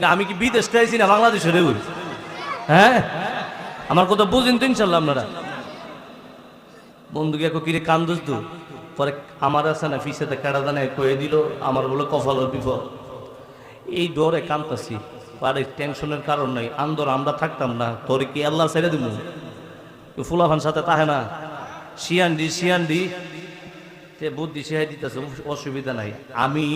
না, আমি কি বিদেশ চাইছি না বাংলাদেশে রে হ্যাঁ? আমার কথা বুঝেন তো ইনশাল্লাহ আপনারা। বন্ধুকে একো কিরে, কান্দুস দু পরে, আমার আছে না ফিসেতে কেড়া দানে কয়ে দিল, আমার বলে কফালের বিপদ। এই ডরে কান্তাছি আরে, টেনশনের কারণ নাই আন্দোলন আমরা থাকতাম না, তোর কি আল্লাহ ছেড়ে দিব ফুলাফান সাথে তাহে না। শিয়ান্ডি শিয়ান্ডি সে বুদ্ধি শিখাই দিতেছে, অসুবিধা নাই। আমি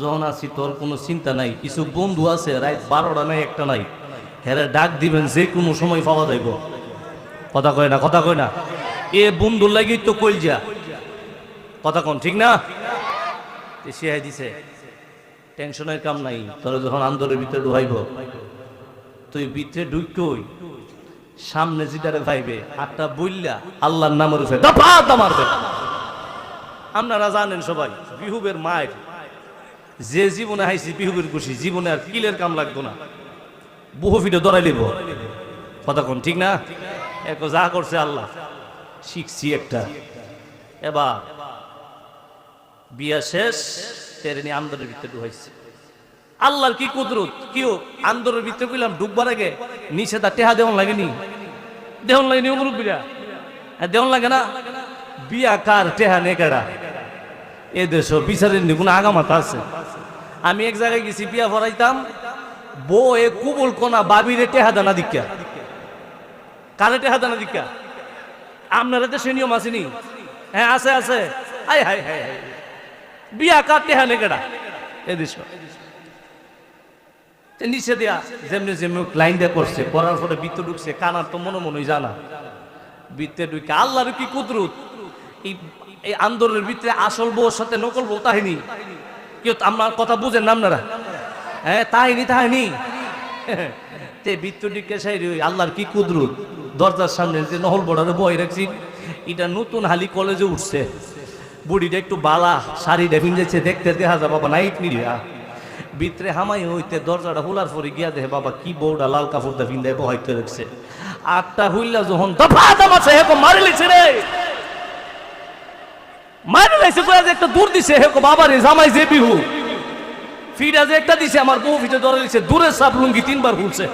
যখন আছি তোর কোনো চিন্তা নাই। কিছু বন্ধু আছে, রাত বারোটা নাই, একটা নাই। হেরে ডাক দিবেন, যে কোনো সময় পাওয়া যাইব। কথা কয় না, কথা কয় না। এ বন্ধুর লাগি তো কইল যা। কথা কন, ঠিক না? শিখাই দিছে, টেনশনের কাম নাই, তোর যখন আন্দোলনের ভিতরে ঢুকাইব। তুই ভিতরে ঢুকই, সামনে যেটারে ভাইবে, হাতটা বইল্লা, আল্লাহর নামের উপরে আপনারা জানেন সবাই, বিহুবের মায়ের যে জীবনে হাইছি বিহুবের খুশি, জীবনে আর কিলের কাম লাগতো না। বহু ফিটে ধরাই লিব। কোন ঠিক না? এক যা করছে আল্লাহ, শিখছি একটা। এবার, বিয়া শেষ তেরে নিয়ে আন্দোলনের ভিতরে ঢুকাইছে। আল্লাহর কি কুদরত? কিও আন্দোলনের ভিতরে কইলাম ডুববার আগে নিচে তা টেহা দেওয়ান লাগেনি। দেহন লাগেনি মুরব্বীরা হ্যাঁ দেহন লাগে না। বিয়া কার টেহা নে কেডা? এ দেশ বিচারের কোনো আগামাতা আছে। আমি এক জায়গায় গেছি, বিয়া ভরাইতাম বউ এ কুবল কোনা বাবিরে টেহা দানা দিকা কারে টেহা দানা দিকা আপনারা তো সে নিয়ম আসেনি হ্যাঁ আছে আছে। Hi hi hi hi. বিয়া কার টেহা নে কেডা এ দেশ নিচে দেয়া যেমনি যেমনি লাইন দেয়া করছে করার পরে বৃত্ত ঢুকছে কানার তো মনে মনে জানা। বৃত্তে ঢুকে আল্লাহর কি কুদরত? এই এই আন্দোলনের ভিতরে আসল বউর সাথে নকল বউ তাহিনী। কেউ আমার কথা বুঝেন আপনারা? হ্যাঁ তাহিনী তাহিনী। তে বৃত্তটিকে সাই আল্লাহর কি কুদরত? দরজার সামনে যে নহল বড়ারে বই রাখছি, এটা নতুন হালি কলেজে উঠছে। বুড়িটা একটু বালা শাড়ি ডেফিন যাচ্ছে দেখতে দেখা যা বাবা, নাইট নিলিয়া ভিতরে হামাই হইতে দরজাটা হুলার পরে গিয়া দেখে, বাবা, কি বউটা লাল কাপড় দা ফিন্দে বহাইতে রাখছে। আটটা হুইলা যখন দফা দমাছে হেকো মারি লিছে রে। লাইছে কয়া একটা দূর দিছে হেকো বাবা রে জামাই যে বিহু। ফিরা যে একটা দিছে, আমার বউ ফিটে ধরে দিছে, দূরে সাপ লুঙ্গি তিনবার ফুলছে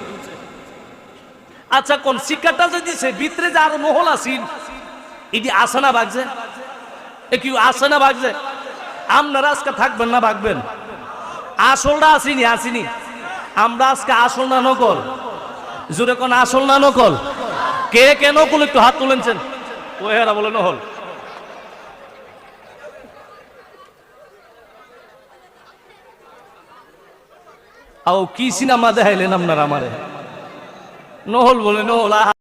আচ্ছা কোন শিক্ষাটা যে দিছে, ভিতরে যে আরও মহল আসিন এটি আসে না বাগছে? এ কি আসে না বাগছে? আপনারা আজকে থাকবেন না বাগবেন? আসলটা আসিনি আসিনি। আমরা আজকে আসল না নকল? জোরে কোন আসল না নকল? কে কে নকল, একটু হাত তুলেছেন ও হেরা বলে নহল? আও কি সিনেমা দেখাইলেন আপনার আমারে? নহল বলে নহল